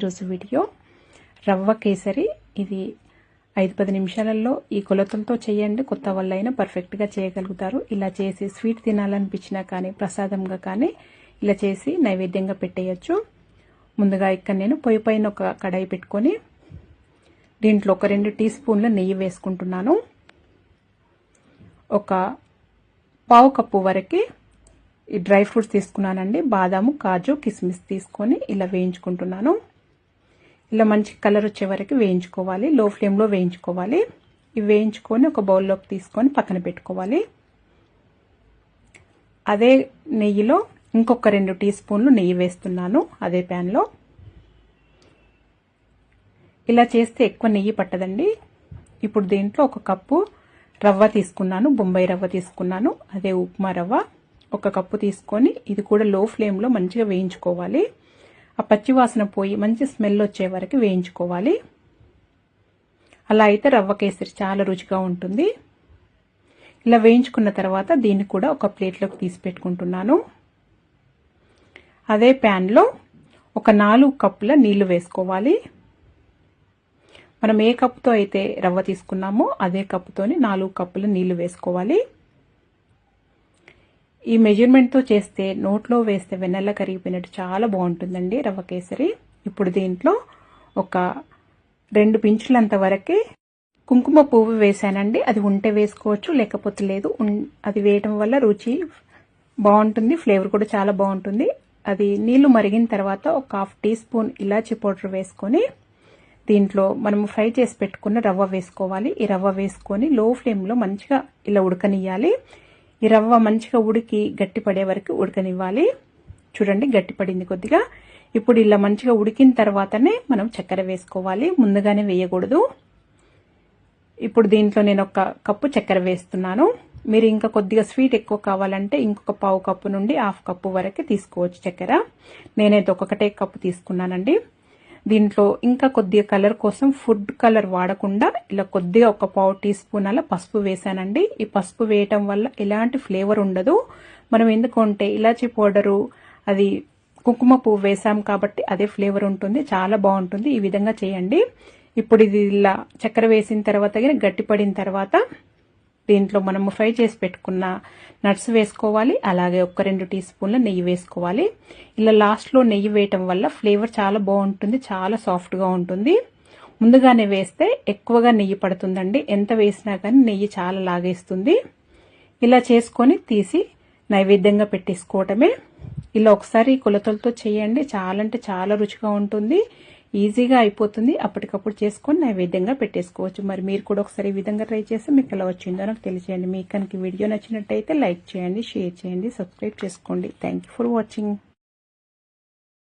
ఈరోజు వీడియో. రవ్వ కేసరి ఇది ఐదు పది నిమిషాలలో ఈ కొలతలతో చేయండి. కొత్త వల్ల అయినా పర్ఫెక్ట్గా చేయగలుగుతారు. ఇలా చేసి స్వీట్ తినాలనిపించినా కానీ ప్రసాదంగా కానీ ఇలా చేసి నైవేద్యంగా పెట్టేయచ్చు. ముందుగా ఇక్కడ నేను పొయ్యి పైన ఒక కడాయి పెట్టుకొని దీంట్లో ఒక రెండు టీ స్పూన్ల నెయ్యి వేసుకుంటున్నాను. ఒక పావు కప్పు వరకు ఈ డ్రై ఫ్రూట్స్ తీసుకున్నానండి. బాదాము కాజు కిస్మిస్ తీసుకొని ఇలా వేయించుకుంటున్నాను. ఇలా మంచి కలర్ వచ్చే వరకు వేయించుకోవాలి. లో ఫ్లేమ్లో వేయించుకోవాలి. ఇవి వేయించుకొని ఒక బౌల్లోకి తీసుకొని పక్కన పెట్టుకోవాలి. అదే నెయ్యిలో ఇంకొక రెండు టీ స్పూన్లు నెయ్యి వేస్తున్నాను అదే ప్యాన్లో ఇలా చేస్తే ఎక్కువ నెయ్యి పట్టదండి. ఇప్పుడు దీంట్లో ఒక కప్పు రవ్వ తీసుకున్నాను బొంబాయి రవ్వ తీసుకున్నాను అదే ఉప్మా రవ్వ. ఒక కప్పు తీసుకొని ఇది కూడా లో ఫ్లేమ్లో మంచిగా వేయించుకోవాలి. ఆ పచ్చివాసన పోయి మంచి స్మెల్ వచ్చే వరకు వేయించుకోవాలి. అలా అయితే రవ్వ కేసరి చాలా రుచిగా ఉంటుంది. ఇలా వేయించుకున్న తర్వాత దీన్ని కూడా ఒక ప్లేట్లోకి తీసి పెట్టుకుంటున్నాను. అదే ప్యాన్లో ఒక నాలుగు కప్పుల నీళ్ళు వేసుకోవాలి. మనం ఏ కప్పుతో అయితే రవ్వ తీసుకున్నామో అదే కప్పుతోని నాలుగు కప్పుల నీళ్ళు వేసుకోవాలి. ఈ మెజర్మెంట్తో చేస్తే నోట్లో వేస్తే వెన్నెల కరిగిపోయినట్టు చాలా బాగుంటుందండి రవ్వ కేసరి. ఇప్పుడు దీంట్లో ఒక రెండు పించులంత వరకే కుంకుమ పువ్వు వేసానండి అది ఉంటే వేసుకోవచ్చు లేకపోతే లేదు. అది వేయటం వల్ల రుచి బాగుంటుంది ఫ్లేవర్ కూడా చాలా బాగుంటుంది. అది నీళ్ళు మరిగిన తర్వాత ఒక హాఫ్ టీ స్పూన్ ఇలాచీ పౌడర్ వేసుకొని దీంట్లో మనం ఫ్రై చేసి పెట్టుకున్న రవ్వ వేసుకోవాలి. ఈ రవ్వ వేసుకొని లో ఫ్లేమ్లో మంచిగా ఇలా ఉడకనియాలి ఈ రవ్వ మంచిగా ఉడికి గట్టిపడే వరకు ఉడకనివ్వాలి. చూడండి గట్టిపడింది కొద్దిగా. ఇప్పుడు ఇలా మంచిగా ఉడికిన తర్వాతనే మనం చక్కెర వేసుకోవాలి. ముందుగానే వేయకూడదు. ఇప్పుడు దీంట్లో నేను ఒక కప్పు చక్కెర వేస్తున్నాను. మీరు ఇంకా కొద్దిగా స్వీట్ ఎక్కువ కావాలంటే ఇంకొక పావు కప్పు నుండి హాఫ్ కప్పు వరకు తీసుకోవచ్చు చక్కెర. నేనైతే ఒక్కొక్కటే కప్పు తీసుకున్నానండి. దీంట్లో ఇంకా కొద్దిగా కలర్ కోసం ఫుడ్ కలర్ వాడకుండా ఇలా కొద్దిగా ఒక పావు టీ స్పూన్ అలా పసుపు వేసానండి ఈ పసుపు వేయటం వల్ల ఎలాంటి ఫ్లేవర్ ఉండదు. మనం ఎందుకంటే ఇలాచీ పౌడరు అది కుంకుమ పువ్వు వేసాం కాబట్టి అదే ఫ్లేవర్ ఉంటుంది. చాలా బాగుంటుంది. ఈ విధంగా చేయండి. ఇప్పుడు ఇది ఇలా చక్కెర వేసిన తర్వాత గట్టిపడిన తర్వాత దీంట్లో మనము ఫ్రై చేసి పెట్టుకున్న నట్స్ వేసుకోవాలి. అలాగే ఒక రెండు టీ స్పూన్ల నెయ్యి వేసుకోవాలి. ఇలా లాస్ట్లో నెయ్యి వేయటం వల్ల ఫ్లేవర్ చాలా బాగుంటుంది చాలా సాఫ్ట్గా ఉంటుంది. ముందుగానే వేస్తే ఎక్కువగా నెయ్యి పడుతుందండి. ఎంత వేసినా కానీ నెయ్యి చాలా లాగేస్తుంది. ఇలా చేసుకొని తీసి నైవేద్యంగా పెట్టేసుకోవటమే. ఇలా ఒకసారి కొలతలతో చేయండి. చాలా అంటే చాలా రుచిగా ఉంటుంది. ఈజీగా అయిపోతుంది. అప్పటికప్పుడు చేసుకొని నైవేద్యంగా పెట్టేసుకోవచ్చు. మరి మీరు కూడా ఒకసారి ఈ విధంగా ట్రై చేస్తే మీకు ఎలా వచ్చిందో నాకు తెలియజేయండి. మీకు కనుక వీడియో నచ్చినట్టయితే లైక్ చేయండి షేర్ చేయండి సబ్స్క్రైబ్ చేసుకోండి. Thank for watching